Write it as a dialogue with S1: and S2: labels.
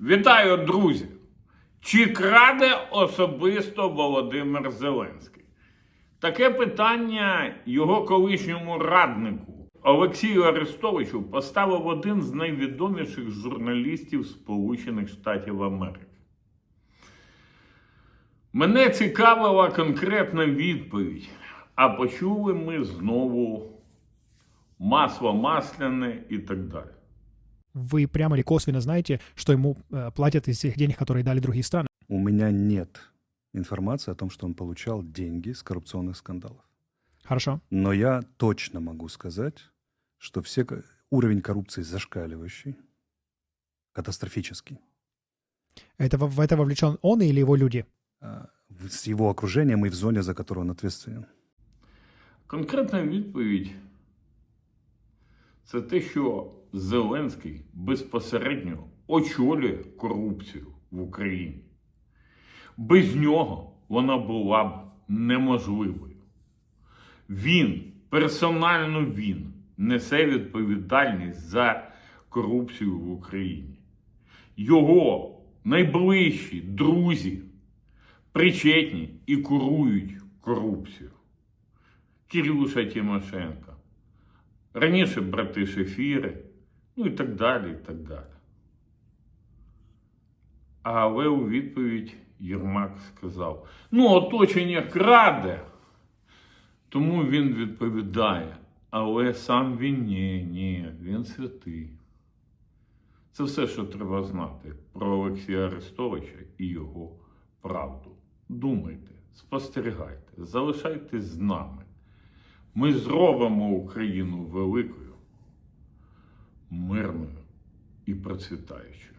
S1: Вітаю, друзі! Чи краде особисто Володимир Зеленський? Таке питання його колишньому раднику Олексію Арестовичу поставив один з найвідоміших журналістів Сполучених Штатів Америки. Мене цікавила конкретна відповідь, а почули ми знову масло масляне і так далі.
S2: Вы прямо или косвенно знаете, что ему э, платят из тех денег, которые дали другие страны?
S3: У меня нет информации о том, что он получал деньги с коррупционных скандалов.
S2: Хорошо.
S3: Но я точно могу сказать, что все, уровень коррупции зашкаливающий, катастрофический.
S2: Это, в это вовлечен он или его люди?
S3: А, С его окружением и в зоне, за которую он ответственен.
S1: Конкретна відповідь це те, що Зеленський безпосередньо очолює корупцію в Україні. Без нього вона була б неможливою. Він, персонально він, несе відповідальність за корупцію в Україні. Його найближчі друзі причетні і курують корупцію. Кирюша Тимошенко, раніше брати Шефіри, ну і так далі, і так далі. Але у відповідь Єрмак сказав: ну, оточення краде, тому він відповідає. Але сам він ні, ні, він святий. Це все, що треба знати про Олексія Арестовича і його правду. Думайте, спостерігайте, залишайтесь з нами. Ми зробимо Україну великою, мирною і процвітаючою.